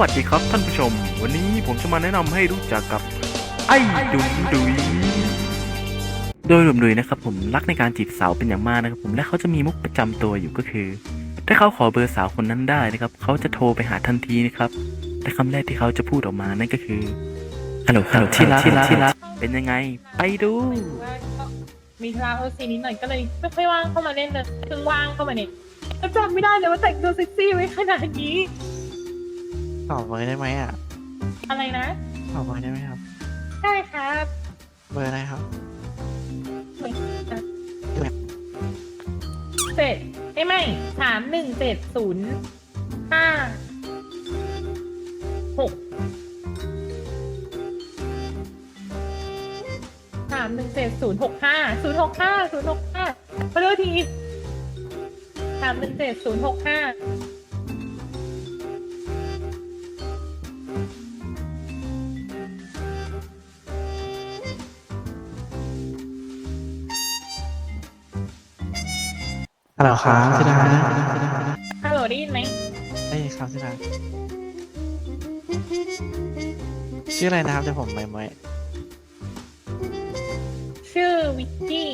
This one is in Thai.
วัสดีครับท่านผู้ชม วันนี้ผมจะมาแนะนำให้รู้จักกับ ไอ้ดุมดุยโดยรวมดุยนะครับผมรักในการจีบสาวเป็นอย่างมากนะครับผมและเขาจะมีมุกประจำตัวอยู่ก็คือ ถ้าเขาขอเบอร์สาวคนนั้นได้นะครับเขาจะโทรไปหาทันทีนะครับแต่คำแรกที่เขาจะพูดออกมานั่นก็คือฮัลโหลฮัลโหลที่รักที่รักที่รักเป็นยังไง ไปดู มีธุระโอซีนิดหน่อยก็เลยไม่ค่อยว่างเข้ามาเล่นเลยเพิ่งว่างเข้ามาเนี่ยก็จำไม่ได้เลยว่าแต่งตัวเซ็กซี่ไว้ขนาดนี้ ตอบเบอร์ได้ไหมอะอะไรนะตอบเบอร์ได้ไหมครับ ได้ครับเบอร์อะไรครับเจ็ดไอ้ยไม่สามหนึ่งเจ็ดศูนย์ห้าหกสามหนึ่งเจ็ดศูนย์หกห้าศูนย์หกห้าศูนย์หกห้าขอโทษทีสามหนึ่งเจ็ดศูนย์หกห้า ฮัลโหลครับสิดาฮัลโหลได้ยินไหมได้ยินครับสิดาชื่ออะไรนะครับเดี๋ยวผมไปไว้ชื่อวิกกี้